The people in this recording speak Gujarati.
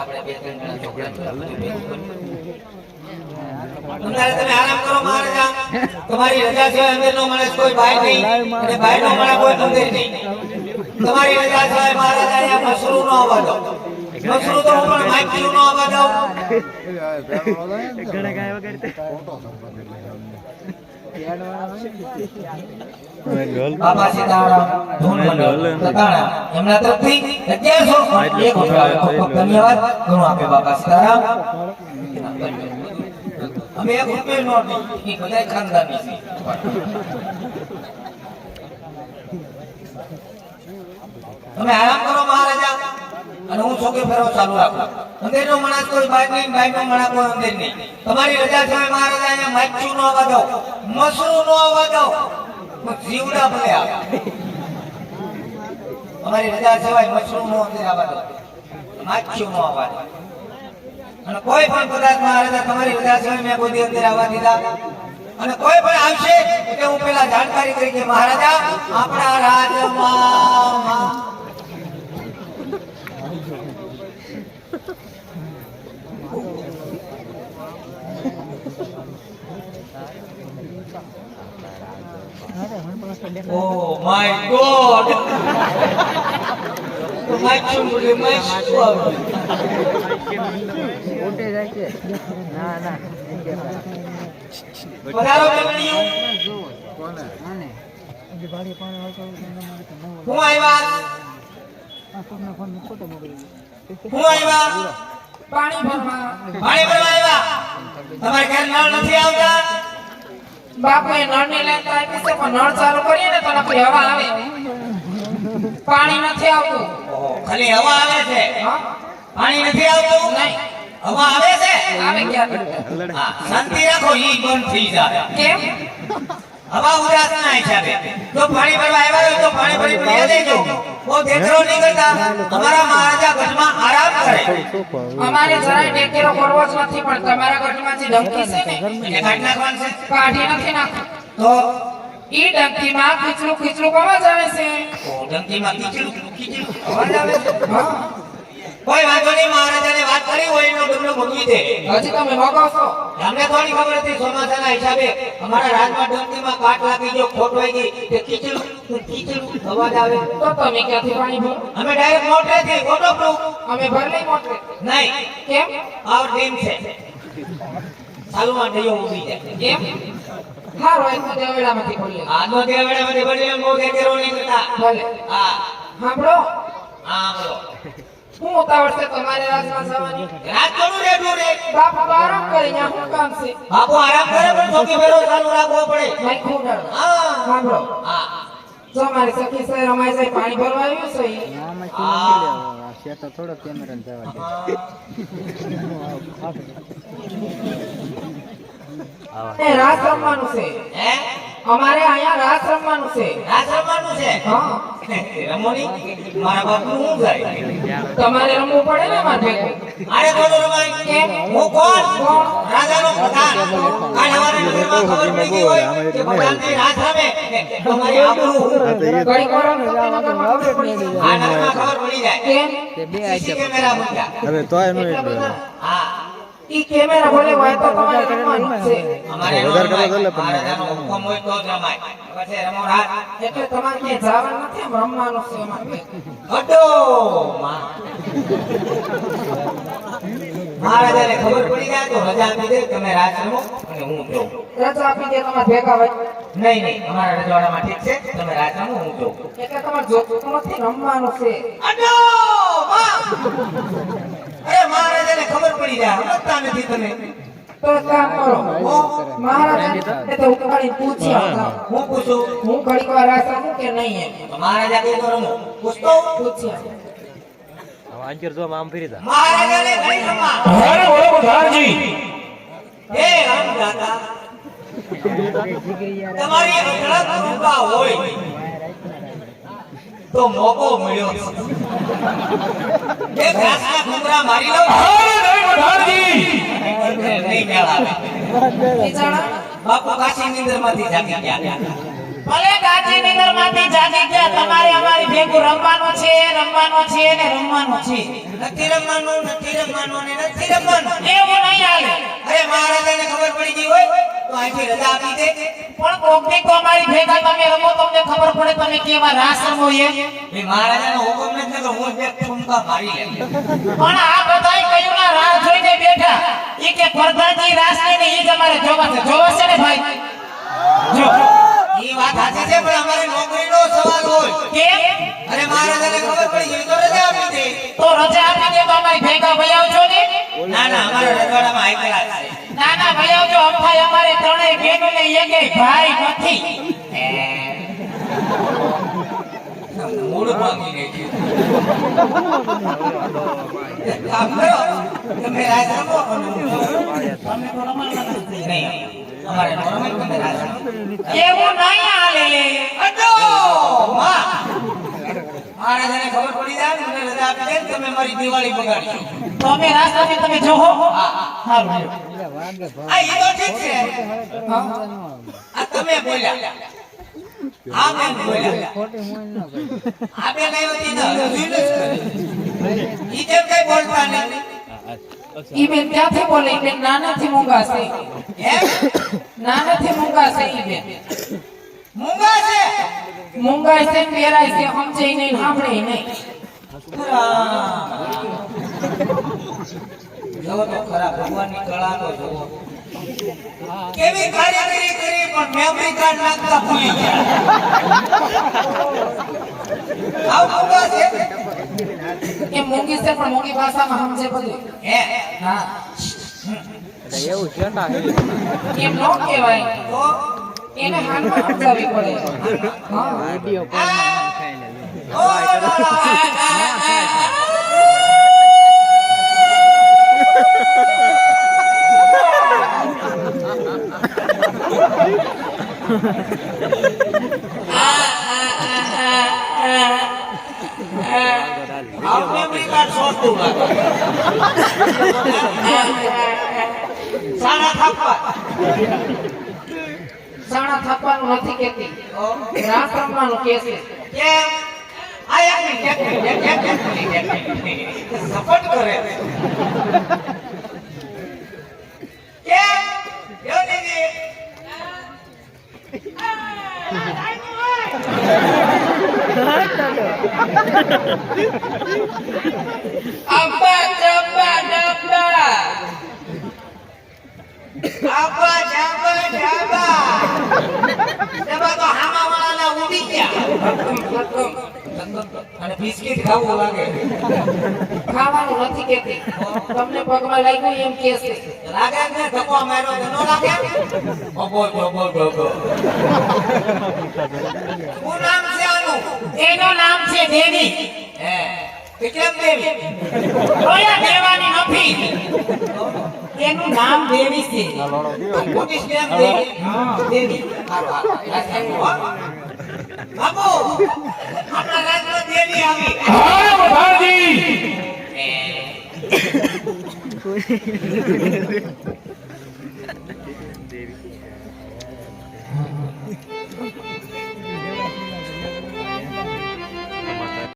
આપણે બે ત્રણ છોકરા તમારે તમે આરામ કરો મહારાજા. તમારી રજા સિવાય અંદર નો માણસ કોઈ બહાર નહીં. અને નો માણસ કોઈ અંદર નહીં. તમારી રજા સિવાય મહારાજા અહીંયા નો આવવા દો. મશરૂ તો હું પણ માઇક નો આવવા દઉં. એમના તરફથી 1100 એક રૂપિયા ખૂબ ખૂબ ધન્યવાદ ઘણું આપે બાબા સીતારામ અમે એક રૂપિયા નોટ નહીં બધા ખાનદાની છે તમે આરામ કરો મહારાજા અને હું છોકે ફેરવો ચાલુ રાખું અંદર નો માણસ કોઈ બહાર નહીં બહાર નો માણસ કોઈ અંદર નહીં. તમારી રજા છે મહારાજા અહીંયા માછું નો આવવા દો મસરું નો આવવા દો જીવડા ભલે અમારી રજા સિવાય મશરૂમ નો અંદર આવવા દો નો આવવા અને કોઈ પણ પદાર્થ મહારાજા, તમારી રજા સિવાય મેં કોઈ અંદર આવવા દીધા. અને કોઈ પણ આવશે એટલે હું પેલા જાણકારી કરી કે મહારાજા, આપણા રાજમાં Oh my God! માછું બોલે માછું આવે. પધારો બેનડીઓ. હું આવ્યા હું આવ્યા? પાણી ભરવા. પાણી ભરવા આવ્યા? તમારે ઘેર નળ નથી આવતા? લાઈન આપી છે પણ નળ ચાલુ કરીએ ને તો નકરી હવા આવે. પાણી નથી આવતું. ખાલી હવા આવે છે? પાણી નથી આવતું? નહીં. હવા આવે છે? આવે ક્યાં શાંતિ રાખો ઈ બંધ થઈ જાય. કેમ? હવા ઉદાસ ના હિસાબે જો પાણી ભરવા આવ્યા હોય તો પાણી ભરી પીએ દેજો. ઓ દેખરો નહીં કરતા તમારા મહારાજા ઘટમાં આરામ કરે. અમારે જરાય ટેકેરો કરવો જ નથી પણ તમારા ઘટમાંથી ડંકી છે ને એટલે કાઢી નાખવાનું છે. કાઢી નથી નાખી તો ઈ ડંકીમાં ખીચડું ખીચડું અવાજ આવે છે. ઓ, ડંકીમાં ખીચડું ખીચડું અવાજ આવે છે. હા. કોઈ વાંધો નહીં મહારાજાને વાત કરી હોય એનો ડમરો ભોગવી દે. હજી તમે મગાવશો અમને થોડી ખબર હતી સોમાસાના હિસાબે. અમારા રાજમાં ડંકીમાં કાટ લાગી ગયો ખોટ હોય ગઈ. કે કીચડ કીચડ અવાજ આવે. તો તમે ક્યાંથી પાણી ભરો? અમે ડાયરેક્ટ મોટરેથી ફોટોપ્રૂફ અમે ભર લઈ મોટરે નહીં. કેમ? આવ ટીમ છે. ચાલુમાં ઢઈઓ ઊભી છે. કેમ? હા રોય તો દેવડામાંથી ખોલીએ આજનો દેવડામાંથી ભરીએ મો કે કેરો નહીં કરતા. ભલે. હા. સાંભળો. હા બોલો હું ઉતાવળ છે તમારે રાજમાં જવાની રાત કરું રે. બાપ તો આરામ કરે ન્યા હું કામ છે. બાપુ આરામ કરે પણ ચોકી ફેરો ચાલુ રાખવો પડે. નહીં ખૂબ ડર હા. સાંભળો. હા. જો મારી સખી સર અમારી સાહેબ પાણી ભરવા આવ્યું છે તો થોડો કેમેરા જવા એ રાત રમવાનું છે. હે? અમારે અહીંયા રાસ રમવાનું છે. રાત રમવાનું છે? હા. રમોની? મારા બાપનું શું જાય? તમારે રમવું પડે ને મારે અરે કોણ રમાય. કે હું કોણ? રાજાનો પ્રધાન. કાલ હવારે નગરમાં ખબર પડી ગઈ હોય કે પ્રધાનની રાત રમે. તમારી આબરૂ. ઘડીક વાર રમતો કે નગરમાં ખબર પડી જાય. નગરમાં ખબર પડી જાય. કેમ? સીસી કેમેરા મૂક્યા. હવે તો એનું એટલા હા. ઈ કેમેરા ભલે હોય તો તમારે રમવાનું છે. અમારે વધારે કરવા. દે પણ હુકમ હોય તો જ રમાય. પછી રમો રાત. એટલે તમારે કે જવાનું નથી એમ રમવાનું છે અમારે હડો મહારાજાને ખબર પડી જાય તો રજા આપી દે તમે રાત રમો અને હું જો રજા આપી દે તમારે ભેગા હોય. નહીં નહીં અમારા રજવાડામાં ઠીક છે તમે રાત રમો હું જો એટલે તમારે જોતું નથી રમવાનું છે. અડો. મહારાજાને ખબર પડી જાય સમજતા નથી તમે. તો કામ કરો. મહારાજા એ તો ઉકાળીને પૂછી હું પૂછું? હું ઘડીક વાર રાસ રમું કે નહીં એમ. મહારાજા કઈ તો પૂછતો? પૂછી આવો. જો આમ ફરી જા. ઘણી બોલો હે તમારી અઢળક કૃપા હોય. તો મોકો મળ્યો. એ ઘાસના ઘૂંઘરા મારી લો અરે નહીં મેળ આવે. બાપુ કાશી નિંદરમાંથી જાગી ગયા. ભલે ગાંધીનગરમાંથી જાગી ગયા તમારે અમારી ભેગું રમવાનું છે રમવાનું છે ને રમવાનું છે. નથી રમવાનું નથી રમવાનું ને નથી રમવાનું. એવું નહીં હાલે. અરે મહારાજાને ખબર પડી ગઈ હોય? તો અહીંથી રજા આપી દે. પણ કોકની તો મારી ભેગા તમે રમો તમને ખબર પડે તમે કેવા રાસ રમો એ. એ મહારાજાનો હુકમ નથી તો હું એક ઠુમકા મારી લે પણ આ બધાય કયું ના રાહ જોઈને બેઠા. એ કે પ્રધાનજી રાસ ને એ જ અમારે જોવા છે. જોવા છે ને ભાઈ? જો. એ વાત સાચી છે પણ અમારે નોકરીનો સવાલ હોય. કેમ? અરે મહારાજાને ખબર પડી ગઈ તો રજા આપી દે. તો રજા આપી દે તો અમારી ભેગા ભાઈ આવજો ને. ના ના અમારા રજવાડામાં આઈ ગયા છે. ના ના જો અમથાય અમારે ત્રણેય બહેનો ને એકેય ભાઈ નથી. તમે તમે મારી દિવાળી બગાડશો. તો અમે રાસ તમે જોહો સારું આ એ તો ઠીક છે. આ તમે બોલ્યા. આ બેન બોલ્યા. આ બેન આવ્યો હતી ને હજુ જ કરે. ઈ કેમ કઈ બોલતા નહીં ઈ બેન ક્યાંથી બોલે? ઈ બેન નાનાથી મૂંગા છે નાનાથી મૂંગા છે ઈ બેન મૂંગા છે મૂંગા છે ને છે સમજે નહીં સાંભળે નહીં. જોવો તો ખરા ભગવાનની કળા તો જોવો કેવી કારીગરી કરી પણ મેમરી કાર્ડ નાખતા ભૂલી ગયા. આવ મૂંગા છે. એ મૂંગી છે પણ મૂંગી ભાષામાં સમજે બધું. હે? હા. એવું છે ના એમ નો કહેવાય. તો? એને હાલમાં સમજાવી પડે. હા. વીડિયો કોલમાં ખાઈ લે સાણા થાપવાનું નથી કેતી રાસ રમવાનું કે છે. કેમ? આ એક મિનિટ, એક મિનિટ, એક- એક- એક મિનિટ, એક મિનિટ. સપોર્ટ કરે છે. કેમ? જો દીદી. અબ્બા ડબ્બા ડબ્બા આબા જાબા જાબા. એમાં તો હામાવાળાના ઉડી ગયા. અને બિસ્કિટ ખાવું લાગે. ખાવાનું નથી કેતી તમને પગમાં લાગ્યું એમ કે છે. લાગે ને ધક્કો માર્યો તો ન લાગે? ઓબો ઓબો ઓબો શું નામ છે આનું? એનું નામ છે દેવી હે કે કેમ દેવી ઓયા દેવાની નથી. એનું નામ દેવી છે. કેમ દેવી હો. આવી હાય પ્રધાનજી